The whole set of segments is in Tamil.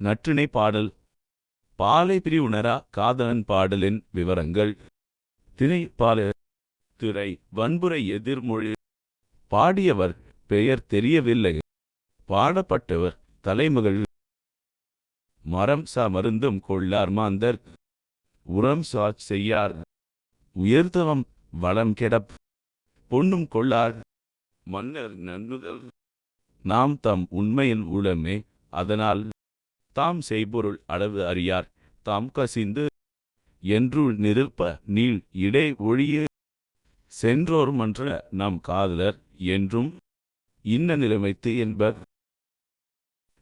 நற்றிணை பாடல். பாலை பிரிவுணரா காதலன் பாடலின் விவரங்கள். திணை பால. திரை வன்புரை எதிர்மொழி. பாடியவர் பெயர் தெரியவில்லை. பாடப்பட்டவர் தலைமகள். மரம் சா மருந்தும் கொள்ளார் மாந்தர். உரம் சா செய்யார். உயர்தவம் வளம் கெடப். பொன்னும் கொள்ளார். மன்னர் நன்னுதல். நாம் தம் உண்மையின் உளமே அதனால். தாம் செய்பொருள் அளவு அறியார். தாம் கசிந்து என்றுள் நிருப்ப நீள் இடை ஒழிய. சென்றோர் மன்ற நம் காதலர் என்றும் இன்ன நிலைமைத்து என்பர்.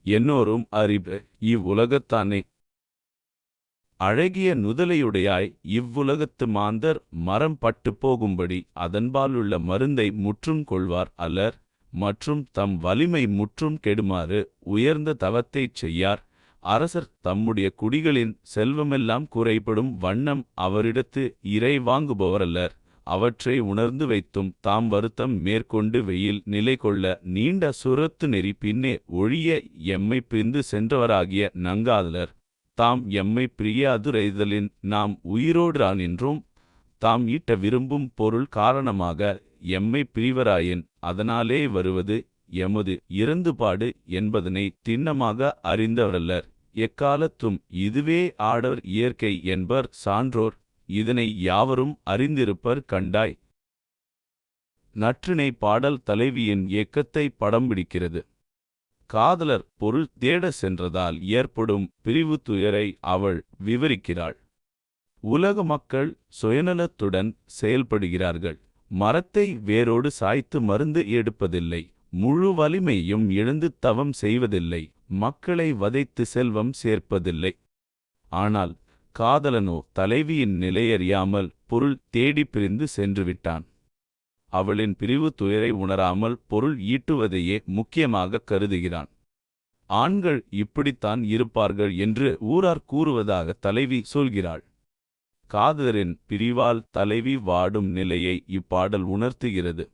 என்னோரும் அறிவு இவ்வுலகத்தானே அழகிய நுதலையுடையாய் இவ்வுலகத்து மாந்தர் மரம் பட்டு போகும்படி அதன்பாலுள்ள மருந்தை முற்றும் கொள்வார் அல்லர் மற்றும் தம் வலிமை முற்றும் கெடுமாறு உயர்ந்த தவத்தைச் செய்யார். அரசர் தம்முடைய குடிகளின் செல்வமெல்லாம் குறைபடும் வண்ணம் அவரிடத்து இறை வாங்குபவரல்லர். அவற்றை உணர்ந்து வைத்தும் தாம் வருத்தம் மேற்கொண்டு வெயில் நிலை கொள்ள நீண்ட சுரத்து நெறி பின்னே ஒழிய எம்மை பிரிந்து சென்றவராகிய நங்காதலர். தாம் எம்மை பிரியாதுரைதலின் நாம் உயிரோடு என்றும் தாம் ஈட்ட விரும்பும் பொருள் காரணமாக எம்மை பிரிவராயின். அதனாலே வருவது எமது இறந்துபாடு என்பதனை திண்ணமாக அறிந்தவரல்லர். எக்காலத்தும் இதுவே ஆடவர் இயற்கை என்பர் சான்றோர் இதனை யாவரும் அறிந்திருப்பர் கண்டாய். நற்றினை பாடல் தலைவியின் இயக்கத்தை படம் பிடிக்கிறது. காதலர் பொருள் தேட சென்றதால் ஏற்படும் பிரிவு துயரை அவள் விவரிக்கிறாள். உலக மக்கள் சுயநலத்துடன் செயல்படுகிறார்கள். மரத்தை வேரோடு சாய்த்து மருந்து எடுப்பதில்லை. முழு வலிமையும் எழுந்து தவம் செய்வதில்லை மக்களை வதைத்து செல்வம் சேர்ப்பதில்லை. ஆனால் காதலனோ தலைவியின் நிலையறியாமல் பொருள் தேடி பிரிந்து சென்று விட்டான் அவளின் பிரிவு துயரை உணராமல் பொருள் ஈட்டுவதையே முக்கியமாக கருதுகிறான். ஆண்கள் இப்படித்தான் இருப்பார்கள் என்று ஊரார் கூறுவதாக தலைவி சொல்கிறாள். காதலரின் பிரிவால் தலைவி வாடும் நிலையை இப்பாடல் உணர்த்துகிறது.